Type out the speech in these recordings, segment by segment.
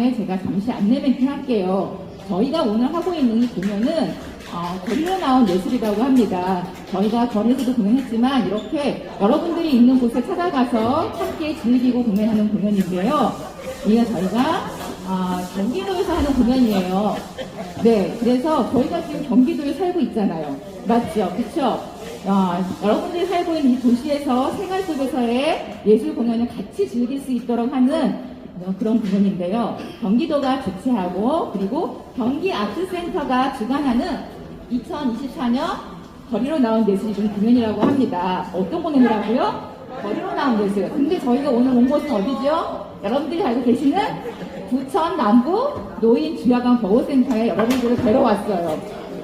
네, 제가 잠시 안내 멘트 할게요. 저희가 오늘 하고 있는 이 공연은 어, 거리로 나온 예술이라고 합니다. 저희가 거리에서도 공연했지만 이렇게 여러분들이 있는 곳에 찾아가서 함께 즐기고 공연하는 공연인데요. 이게 저희가 아, 경기도에서 하는 공연이에요. 네, 그래서 저희가 지금 경기도에 살고 있잖아요. 맞죠? 그쵸? 아, 여러분들이 살고 있는 이 도시에서 생활 속에서의 예술 공연을 같이 즐길 수 있도록 하는 어, 그런 부분인데요. 경기도가 주최하고 그리고 경기 아트센터가 주관하는 2024년 거리로 나온 예술이 좀 공연이라고 합니다. 어떤 공연이라고요? 거리로 나온 예술. 근데 저희가 오늘 온 곳은 어디죠? 여러분들이 알고 계시는 부천 남부 노인 주야강 보호센터에 여러분들을 뵈러 왔어요.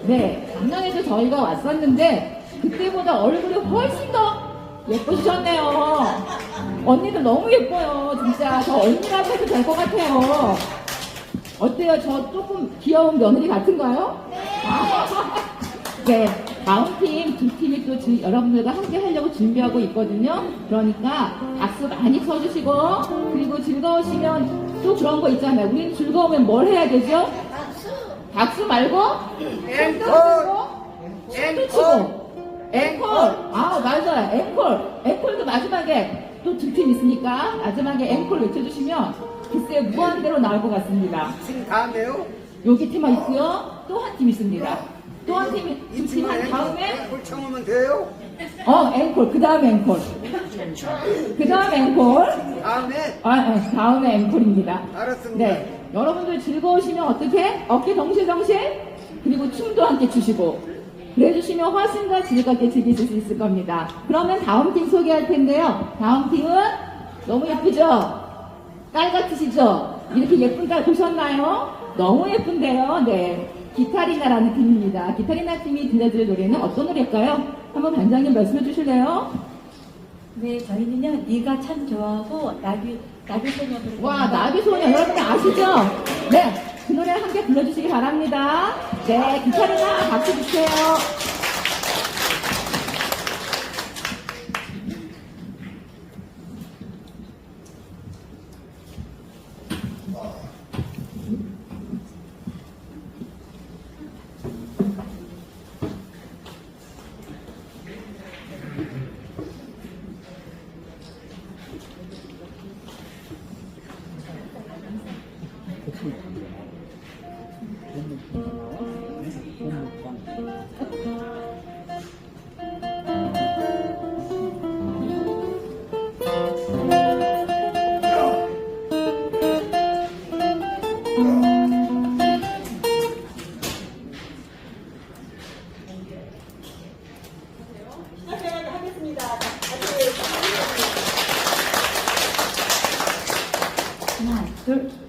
네, 작년에도 저희가 왔었는데 그때보다 얼굴이 훨씬 더 예쁘셨네요. 언니도 너무 예뻐요. 진짜 저 언니라고 해도 될 것 같아요. 어때요? 저 조금 귀여운 며느리 같은가요? 네, 다음 팀 두 팀이 또 지- 여러분들과 함께 하려고 준비하고 있거든요. 그러니까 박수 많이 쳐주시고 그리고 즐거우시면 또 그런 거 있잖아요. 우리는 즐거우면 뭘 해야 되죠? 박수 말고 춤도 추고 앵콜 아 맞아요 앵콜 앵콜도 마지막에 또두팀 있으니까 마지막에 앵콜 외쳐주시면 글쎄 무한대로 나올 것 같습니다. 지금 다음에요? 여기 팀만 있고요. 또 한 팀 있습니다. 또 한 팀이 두팀 한 다음에 앵콜 청하면 돼요? 어 앵콜 그 다음에 앵콜 그 다음에 앵콜 다음에 아, 아, 다음에 앵콜입니다. 알았습니다. 네 여러분들 즐거우시면 어떻게 어깨 덩실덩실 그리고 춤도 함께 추시고 그래주시면 훨씬 더 즐겁게 즐기실 수 있을 겁니다. 그러면 다음 팀 소개할 텐데요. 다음 팀은 너무 예쁘죠? 딸 같으시죠? 이렇게 예쁜 딸 보셨나요? 너무 예쁜데요. 네. 기타리나라는 팀입니다. 기타리나 팀이 들려드릴 노래는 어떤 노래일까요? 한번 반장님 말씀해 주실래요? 네, 저희는요, 네가 참 좋아하고, 나비, 나비 소녀 부르는 와, 나비소녀 여러분들 아시죠? 네. 그 노래 함께 불러주시기 바랍니다. 네. 기타리나 박수 주세요. 하나, 둘.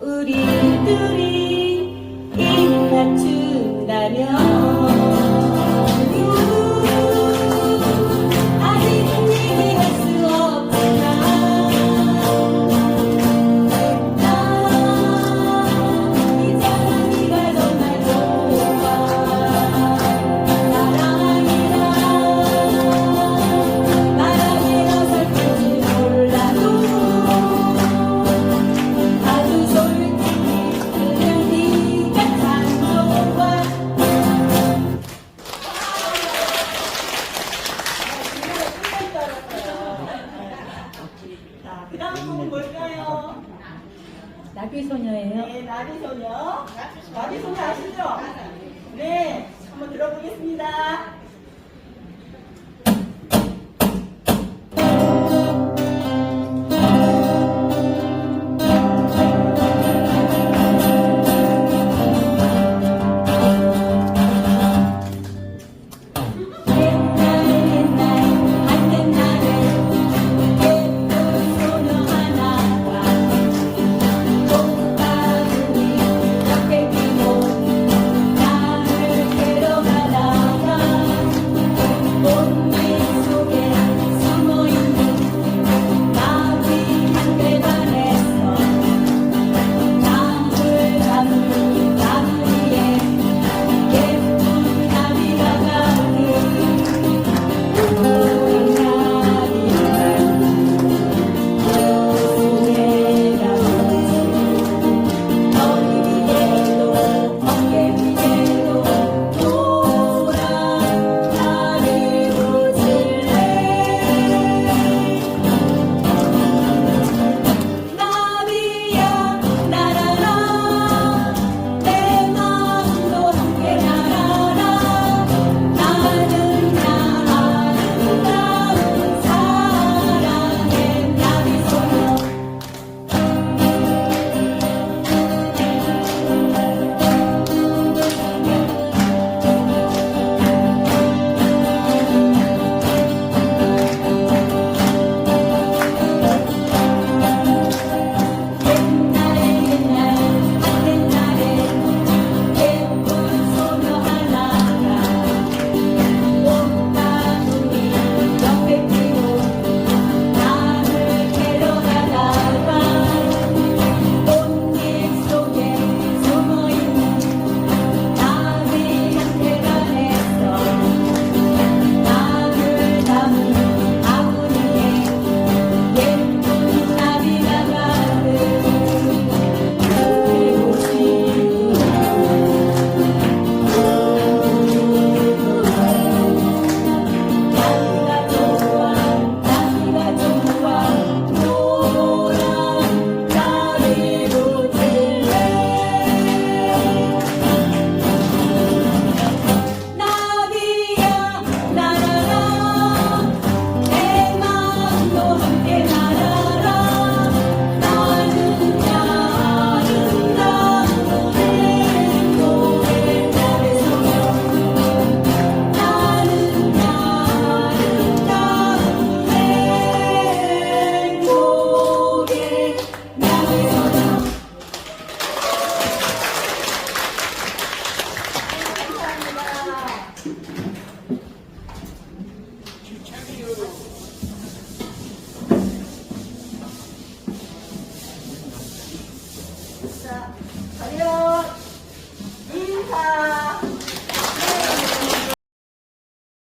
우리들이 입맞춘다면 마리손요. 마리손 아시죠? 네, 한번 들어보겠습니다. Desculpa.